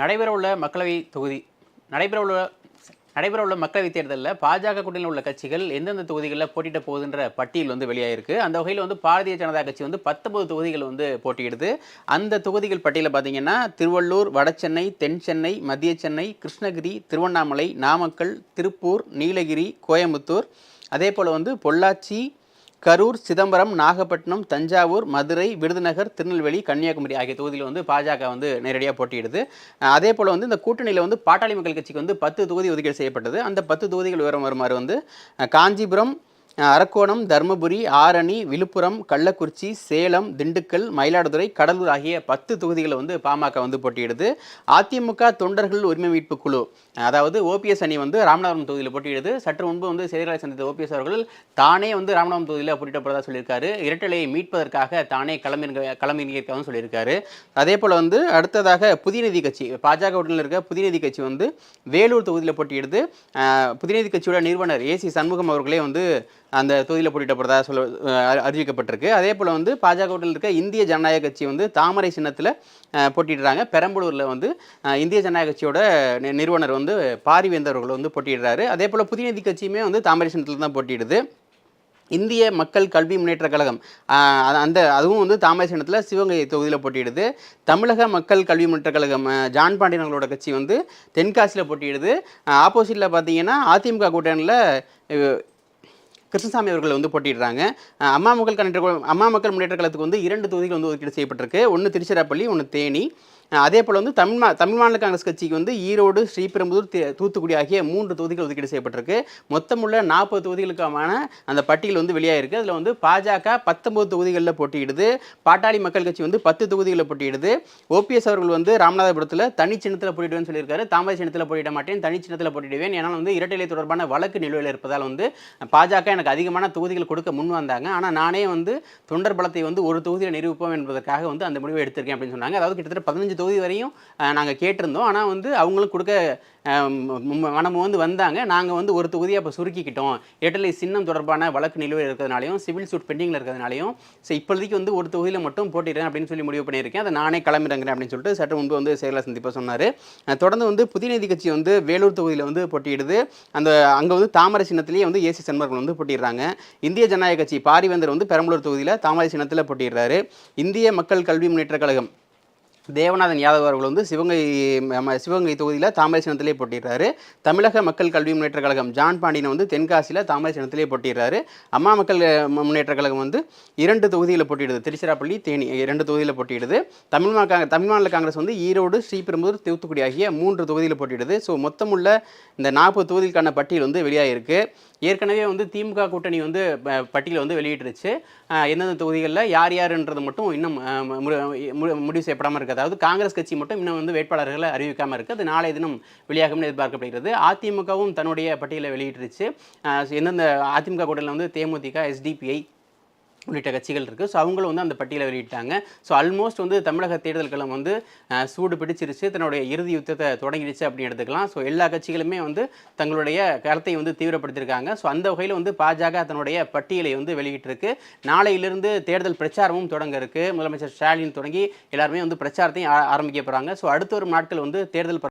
நடைபெறவுள்ள மக்களவை தொகுதி நடைபெறவுள்ள நடைபெறவுள்ள மக்களவைத் தேர்தலில் பாஜக கூட்டணியில் உள்ள கட்சிகள் எந்தெந்த தொகுதிகளில் போட்டியிட போகுதுன்ற பட்டியல் வந்து வெளியாயிருக்கு. அந்த வகையில் வந்து பாரதிய ஜனதா கட்சி வந்து பத்தொன்பது தொகுதிகள் வந்து போட்டியிடுது. அந்த தொகுதிகள் பட்டியலில் பார்த்தீங்கன்னா திருவள்ளூர் வடசென்னை தென் சென்னை மத்திய சென்னை கிருஷ்ணகிரி திருவண்ணாமலை நாமக்கல் திருப்பூர் நீலகிரி கோயம்புத்தூர் அதே போல் வந்து பொள்ளாச்சி கரூர் சிதம்பரம் நாகப்பட்டினம் தஞ்சாவூர் மதுரை விருதுநகர் திருநெல்வேலி கன்னியாகுமரி ஆகிய தொகுதியில் வந்து பாஜக வந்து நேரடியாக போட்டியிடுது. அதே போல் வந்து இந்த கூட்டணியில் வந்து பாட்டாளி மக்கள் கட்சிக்கு வந்து பத்து தொகுதி ஒதுக்கீடு செய்யப்பட்டது. அந்த பத்து தொகுதிகள் விவரம் வருமாறு வந்து காஞ்சிபுரம் அரக்கோணம் தருமபுரி ஆரணி விழுப்புரம் கள்ளக்குறிச்சி சேலம் திண்டுக்கல் மயிலாடுதுறை கடலூர் ஆகிய பத்து தொகுதிகளை வந்து பாமக வந்து போட்டியிடுது. அதிமுக தொண்டர்கள் உரிமை மீட்பு குழு அதாவது ஓபிஎஸ் அணி வந்து ராமநாதபுரம் தொகுதியில் போட்டியிடுது. சற்று முன்பு வந்து செய்தியாளர் சந்தித்த ஓபிஎஸ் அவர்கள் தானே வந்து ராமநாதபுரம் தொகுதியில் போட்டியிடப்படுறதா சொல்லியிருக்காரு. இரட்டலையை மீட்பதற்காக தானே களமிறங்க களமிறங்கியிருக்காகவும் சொல்லியிருக்காரு. அதே போல் வந்து அடுத்ததாக புதியநீதி கட்சி பாஜக உடனில் இருக்க புதிநிதி கட்சி வந்து வேலூர் தொகுதியில் போட்டியிடுது. அஹ் கட்சியோட நிறுவனர் ஏசி சண்முகம் அவர்களே வந்து அந்த தொகுதியில் போட்டியிட சொல்ல அறிவிக்கப்பட்டிருக்கு. அதே போல் வந்து பாஜகவில் இருக்க இந்திய ஜனநாயக கட்சி வந்து தாமரை சின்னத்தில் போட்டியிடுறாங்க. பெரம்பலூரில் வந்து இந்திய ஜனநாயக கட்சியோட நிறுவனர் வந்து பாரிவேந்தர் அவர்கள் வந்து போட்டியிடுறாரு. அதே போல் புதியநீதி கட்சியுமே வந்து தாமரை சின்னத்தில் தான் போட்டியிடுது. இந்திய மக்கள் கல்வி முன்னேற்றக் கழகம் அது- அந்த அதுவும் வந்து தாமரை சின்னத்தில் சிவகங்கை தொகுதியில் போட்டியிடுது. தமிழக மக்கள் கல்வி முன்னேற்றக் கழகம் ஜான் பாண்டியன் அவர்களோட கட்சி வந்து தென்காசியில் போட்டியிடுது. ஆப்போசிட்டில் பார்த்தீங்கன்னா அதிமுக கூட்டணியில் கிருஷ்ணசாமி அவர்கள் வந்து போட்டிடுறாங்க அம்மா மக்கள் கண்ட அம்மா மக்கள் முன்னேற்ற கழகத்துக்கு வந்து இரண்டு தொகுதிகள் வந்து ஒதுக்கீடு செய்யப்பட்டிருக்கு. ஒன்று திருச்சிராப்பள்ளி ஒன்று தேனி. அதே போல் வந்து தமிழ் மா தமிழ் மாநில காங்கிரஸ் கட்சிக்கு வந்து ஈரோடு ஸ்ரீபெரும்புதூர் தூத்துக்குடி ஆகிய மூன்று தொகுதிகள் ஒதுக்கீடு செய்யப்பட்டிருக்கு. மொத்தமுள்ள நாற்பது தொகுதிகளுக்கான அந்த பட்டியல் வந்து வெளியாகிருக்கு அதில் வந்து பாஜக பத்தொம்பது தொகுதிகளில் போட்டியிடுது. பாட்டாளி மக்கள் கட்சி வந்து பத்து தொகுதிகளில் போட்டியிடுது. ஓபிஎஸ் அவர்கள் வந்து ராமநாதபுரத்தில் தனி சின்னத்தில் போட்டிடுவேன்னு சொல்லியிருக்காரு. தாமரை சின்னத்தில் போட்டிட மாட்டேன் தனி சின்னத்தில் போட்டிடுவேன் ஏன்னா வந்து இரட்டைலை தொடர்பான வழக்கு நிலுவையில் இருப்பதால் வந்து பாஜக எனக்கு அதிகமான தொகுதிகள் கொடுக்க முன் வந்தாங்க. ஆனால் நானே வந்து தொண்டர் பலத்தை வந்து ஒரு தொகுதியில் நிரூபிப்போம் என்பதற்காக வந்து அந்த முடிவை எடுத்திருக்கேன் அப்படின்னு சொன்னாங்க. அதாவது கிட்டத்தட்ட பதினஞ்சு தொகுதி வரையும் நாங்கள் கேட்டிருந்தோம். ஆனால் வந்து அவங்களும் கொடுக்க மனமும் வந்து வந்தாங்க. நாங்கள் வந்து ஒரு தொகுதியை அப்போ சுருக்கிக்கிட்டோம். இரட்டலை சின்னம் தொடர்பான வழக்கு நிலுவையில் இருக்கிறதுனாலையும் சிவில் சூட் பெண்டிங்கில் இருக்கிறதுனாலையும் ஸோ இப்போதைக்கு வந்து ஒரு தொகுதியில் மட்டும் போட்டிடுறேன் அப்படின்னு சொல்லி முடிவு பண்ணியிருக்கேன். அதை நானே கிளம்பிடுங்கிறேன் அப்படின்னு சொல்லிட்டு சற்று முன்பு வந்து செயலர் சந்திப்பாக சொன்னார். தொடர்ந்து வந்து புதியநீதி கட்சி வந்து வேலூர் தொகுதியில் வந்து போட்டியிடுது. அந்த அங்கே வந்து தாமரை சின்னத்திலேயே வந்து ஏசி சண்மர்கள் வந்து போட்டிடுறாங்க. இந்திய ஜனநாயக கட்சி பாரிவேந்தர் வந்து பெரம்பலூர் தொகுதியில் தாமரை சின்னத்தில் போட்டிடுறாரு இந்திய மக்கள் கல்வி முன்னேற்ற கழகம் தேவநாதன் யாதவ் அவர்கள் வந்து சிவகங்கை நம்ம சிவகங்கை தொகுதியில் தாமரை சின்னத்திலே போட்டிடுறாரு தமிழக மக்கள் கல்வி முன்னேற்றக் கழகம் ஜான் பாண்டியன் வந்து தென்காசியில் தாமரை சின்னத்திலே போட்டிடுறாரு அம்மா மக்கள் முன்னேற்ற முன்னேற்றக் கழகம் வந்து இரண்டு தொகுதியில் போட்டியிடுது. திருச்சிராப்பள்ளி தேனி இரண்டு தொகுதியில் போட்டியிடுது. தமிழ் மா காங்க- தமிழ் மாநில காங்கிரஸ் வந்து ஈரோடு ஸ்ரீபெரும்புதூர் தூத்துக்குடி ஆகிய மூன்று தொகுதியில் போட்டியிடுது. ஸோ மொத்தமுள்ள இந்த நாற்பது தொகுதிக்கான பட்டியல் வந்து வெளியாகிருக்கு ஏற்கனவே வந்து திமுக கூட்டணி வந்து ப- பட்டியலை வந்து வெளியிட்டுருச்சு. எந்தெந்த தொகுதிகளில் யார் யாருன்றது மட்டும் இன்னும் மு- மு- முடிவு செய்யப்படாமல் இருக்கிறது அதாவது காங்கிரஸ் கட்சி மட்டும் இன்னும் வந்து வேட்பாளர்களை அறிவிக்காமல் இருக்குது அது நாளை தினம் வெளியாகும் எதிர்பார்க்கப்படுகிறது. அதிமுகவும் தன்னுடைய பட்டியலை வெளியிட்டுருச்சு. எந்தெந்த அதிமுக கூட்டத்தில் வந்து தேமுதிக எஸ்டிபிஐ உள்ளிட்ட கட்சிகள் இருக்குது ஸோ அவங்களும் வந்து அந்த பட்டியலை வெளியிட்டாங்க. ஸோ ஆல்மோஸ்ட் வந்து தமிழக தேர்தல் களம் வந்து சூடு பிடிச்சிருச்சு. தன்னுடைய இறுதி யுத்தத்தை தொடங்கிடுச்சு அப்படின்னு எடுத்துக்கலாம். ஸோ எல்லா கட்சிகளுமே வந்து தங்களுடைய கருத்தை வந்து தீவிரப்படுத்தியிருக்காங்க ஸோ அந்த வகையில் வந்து பாஜக தன்னுடைய பட்டியலை வந்து வெளியிட்டிருக்கு. நாளையிலிருந்து தேர்தல் பிரச்சாரமும் தொடங்க இருக்கு. முதலமைச்சர் ஸ்டாலின் தொடங்கி எல்லாருமே வந்து பிரச்சாரத்தையும் ஆ- ஆரம்பிக்க போகிறாங்க ஸோ அடுத்த ஒரு நாட்கள் வந்து தேர்தல்